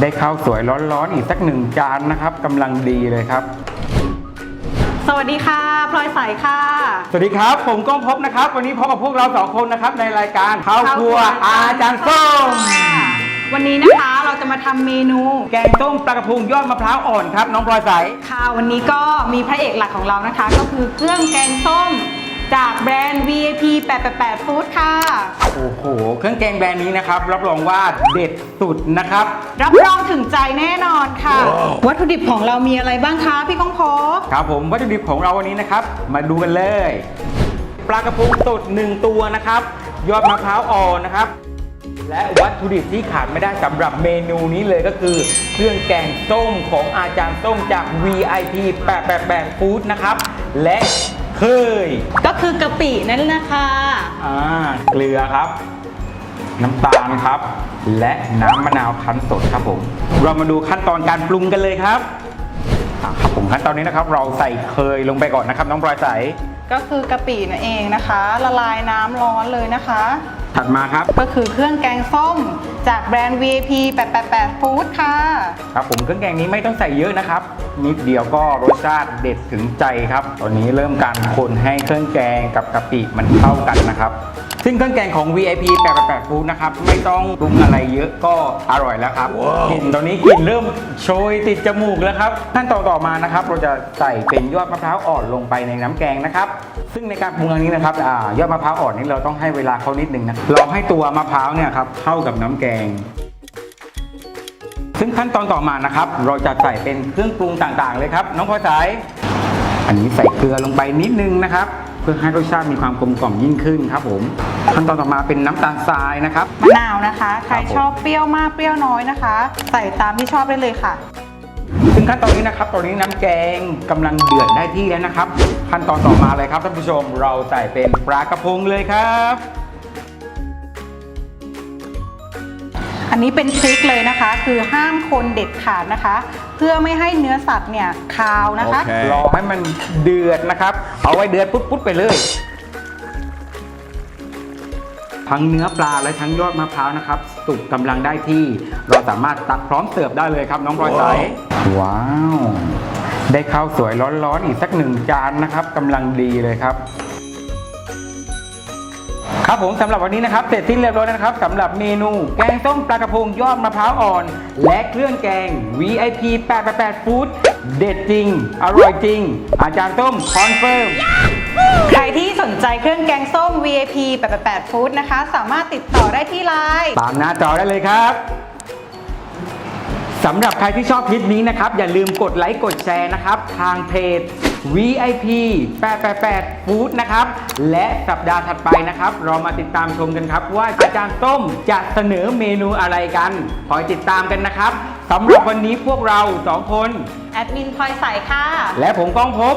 ได้ข้าวสวยร้อนๆอีกสักหนึ่งจานนะครับกำลังดีเลยครับ สวัสดีค่ะพลอยใสค่ะ สวัสดีครับ ผมก้องพบนะครับ วันนี้พบกับพวกเราสองคนนะครับในรายการข้าวครัวอาจารย์ส้มวันนี้นะคะเราจะมาทำเมนู แกงต้มปลากระพงยอดมะพร้าวอ่อนครับน้องพลอยใสค่ะวันนี้ก็มีพระเอกหลักของเรานะคะ ก็คือเครื่องแกงส้ม จากแบรนด์ VIP 888 Food ค่ะ โอ้โห เครื่องแกงแบรนด์นี้นะครับ รับรองว่าเด็ดสุดนะครับ รับรองถึงใจแน่นอนค่ะ วัตถุดิบของเรามีอะไรบ้างคะพี่ก้องพบครับผมวัตถุดิบของเราวันนี้นะครับ มาดูกันเลย ปลากระพงสดหนึ่งตัวนะครับ ยอดมะพร้าวอ่อนนะครับ และวัตถุดิบที่ขาดไม่ได้สำหรับเมนูนี้เลยก็คือ เครื่องแกงส้มของอาจารย์ส้มจาก VIP 888 Food นะครับ และ เคยก็คือกะปินั่นนะคะ อ่าเกลือครับ น้ำตาลครับ และน้ำมะนาวคั้นสดครับผม เรามาดูขั้นตอนการปรุงกันเลยครับอะครับผมขั้นตอนนี้นะครับ เราใส่เคยลงไปก่อนนะครับ น้องพลอยใส ก็คือกะปินั่นเองนะคะ ละลายน้ำร้อนเลยนะคะ ถัดมาครับ ก็คือเครื่องแกงส้มจากแบรนด์ VIP 888 Food ค่ะ ครับผมเครื่องแกงนี้ไม่ต้องใส่เยอะนะครับ นิดเดียวก็รสชาติเด็ดถึงใจครับ ตอนนี้เริ่มการคนให้เครื่องแกงกับกะปิมันเข้ากันนะครับ ซึ่งเครื่องแกงของ VIP 888 Food นะครับ ไม่ต้องปรุงอะไรเยอะก็อร่อยแล้วครับกลิ่นตอนนี้กลิ่นเริ่มโชยติดจมูกแล้วครับขั้นตอนต่อมานะครับ เราจะใส่เป็นยอดมะพร้าวอ่อนลงไปในน้ำแกงนะครับ ซึ่งในการปรุงอันนี้นะครับอยอดมะพร้าวอ่อนนี้เราต้องให้เวลาเขานิดนึงนะรอให้ตัวมะพร้าวเนี่ยครับเข้ากับน้ำแกง ซึ่งขั้นตอนต่อมานะครับ เราจะใส่เป็นเครื่องปรุงต่างๆ เลยครับ น้องพอยสายอันนี้ใส่เกลือลงไปนิดนึงนะครับ เพื่อให้รสชาติมีความกลมกล่อมยิ่งขึ้นครับผมขั้นตอนต่อมาเป็นน้ำตาลทรายนะครับมะนาวนะคะใครครชอบเปรี้ยวมากเปรี้ยวน้อยนะคะ ใส่ตามที่ชอบได้เลยค่ะ ซึ่งขั้นตอนนี้นะครับตอนนี้น้ำแกงกำลังเดือดได้ที่แล้วนะครับ ขั้นตอนต่อมาเลยครับท่านผู้ชมเราใส่เป็นปลากระพงเลยครับอันนี้เป็นทริคเลยนะคะ คือห้ามคนเด็ดขาดนะคะ เพื่อไม่ให้เนื้อสัตว์เนี่ยคาวนะคะโอเครอให้มันเดือดนะครับ เอาไว้เดือดปุ๊บๆไปเลย ทั้งเนื้อปลาและทั้งยอดมะพร้าวนะครับ สุกกำลังได้ที่ เราสามารถตักพร้อมเสิร์ฟได้เลยครับ น้องพลอยใสว้าว ได้ข้าวสวยร้อนๆอีกสักหนึ่งจานนะครับกำลังดีเลยครับครับผมสำหรับวันนี้นะครับเสร็จสิ้นเรียบร้อยนะครับสำหรับเมนู แกงส้มปลากระพงยอดมะพร้าวอ่อน และเครื่องแกง VIP 888 Food เด็ดจริง อร่อยจริง อาจารย์ส้มคอนเฟิร์ม ใครที่สนใจเครื่องแกงส้ม VIP 888 Food นะคะ สามารถติดต่อได้ที่ไลน์ตามหน้าจอได้เลยครับสำหรับใครที่ชอบคลิปนี้นะครับ อย่าลืมกดไลค์กดแชร์นะครับ ทางเพจ VIP 888 Food นะครับ และสัปดาห์ถัดไปนะครับ เรามาติดตามชมกันครับ ว่าอาจารย์ต้มจะเสนอเมนูอะไรกันคอยติดตามกันนะครับสำหรับวันนี้พวกเราสองคน แอดมินพลอยใสค่ะ และผมก้องพบ